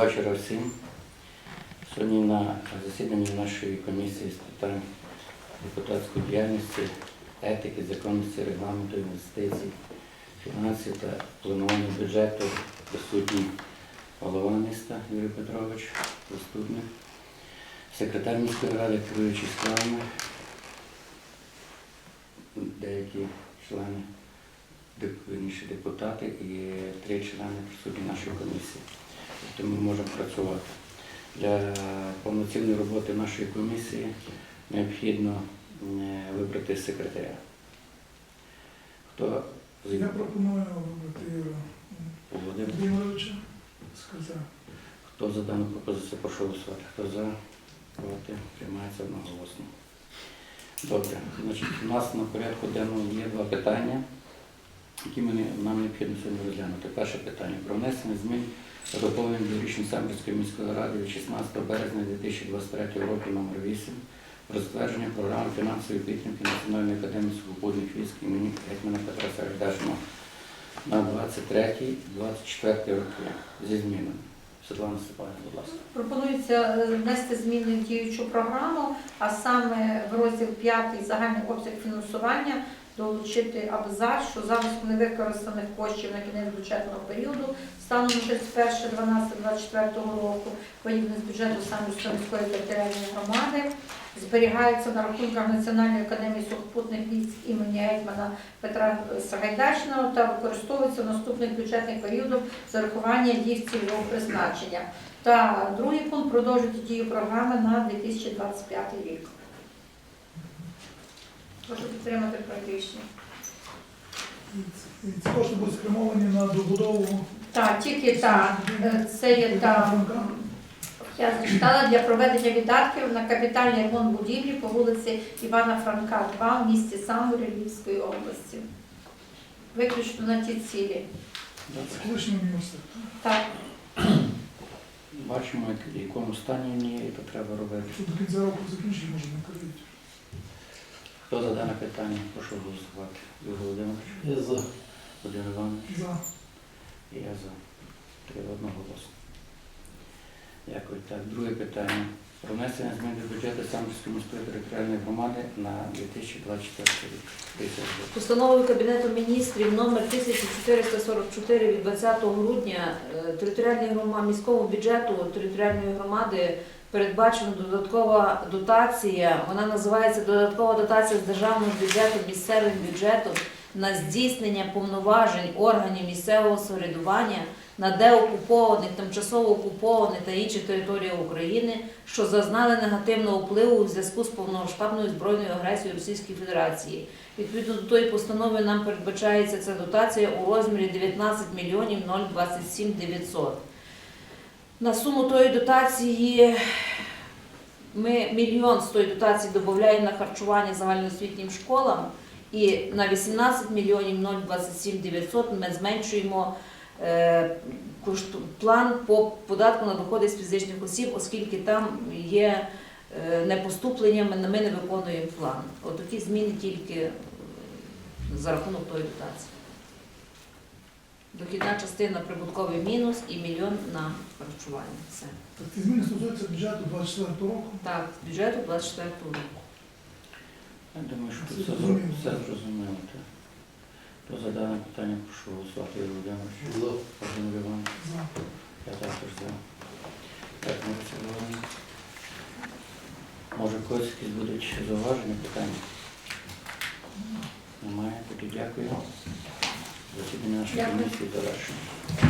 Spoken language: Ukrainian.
вечора всім. Сьогодні на засіданні нашої комісії з питань депутатської діяльності, етики, законності, регламенту, інвестицій, фінансів та планування бюджету присутній голова міста Юрій Петрович, заступник, секретар міської ради, керуючий справами, деякі члени, вірніше, депутати і три члени присутні нашої комісії. Тобто ми можемо працювати. Для повноцінної роботи нашої комісії необхідно е, вибрати секретаря. Хто Я пропоную вибрати Юрія Володимировича сказав. Хто за дану пропозицію прошу голосувати? Хто за? Проти? Приймається одноголосно. Добре. Значить, у нас на порядку денному є два питання, які нам необхідно сьогодні розглянути. Перше питання про внесення змін та доповнення до рішень Самбірської міської ради від 16 березня 2023 року номер 8 про затвердження програми фінансової підтримки Національної академії сухопутних військ імені Гетьмана Петра Сагайдачного на 23-24 роки зі змінами. Світлана Степанівна, будь ласка. Пропонується е, внести зміни в діючу програму, а саме в розділ 5 загальний обсяг фінансування долучити абзац, що залишку невикористаних коштів на кінець бюджетного періоду станом на 31.12.24 року виділені з бюджету Самбірської територіальної громади зберігаються на рахунках Національної академії сухопутних військ імені Гетьмана Петра Сагайдачного та використовуються в наступних бюджетних періодах з урахування їх цільового призначення. Та другий пункт продовжити дію програми на 2025 рік. Підтримати. І ці кошти будуть спрямовані на добудову. Так, тільки так, е, це є там. Я зачитала для проведення видатків на капітальний ремонт будівлі по вулиці Івана Франка, 2 в місті Самурі Львівської області. Виключно на ті цілі. З колишнього університету. Так, Бачимо, в якому стані він є, і то треба робити. До кінця року закінчить, може не кажуть. Хто за дане питання? Прошу голосувати. Юрій Володимирович, Я за. Володимир Іванович, За. я за. Три одноголосно. Дякую. Так, друге питання. Про внесення змін до бюджету Самбірської міської територіальної громади на 2024 рік. Постановою Кабінету міністрів номер 1444 від 20 грудня е, територіальній громаді міському бюджету територіальної громади передбачена додаткова дотація. Вона називається додаткова дотація з державного бюджету місцевим бюджетом на здійснення повноважень органів місцевого самоврядування на деокупованих, тимчасово окупованих та інших територіях України, що зазнали негативного впливу у зв'язку з повномасштабною збройною агресією Російської Федерації. Відповідно до тої постанови нам передбачається ця дотація у розмірі 19 мільйонів 027 900. На суму тої дотації ми мільйон з тої дотації додаємо на харчування загальноосвітнім школам і на 18 мільйонів 027 900 ми зменшуємо е, план по податку на доходи з фізичних осіб, оскільки там є е, непоступленнями, ми не виконуємо план. От такі зміни тільки за рахунок тої дотації. Дохідна частина прибутковий мінус і мільйон на харчування. Все. Так ці зміни стосуються бюджету 24 року. Так, з бюджету 24 року. Я думаю, що Це тут все, зро- все зрозуміло. так. Хто за дане питання, прошу голосувати. Юрій Володимирович. Володимир Іванович. За. Я також за. Так, ми це Може, когось якісь будуть ще зауваження, питання? Немає, тоді дякую. Засідання нашої комісії завершено.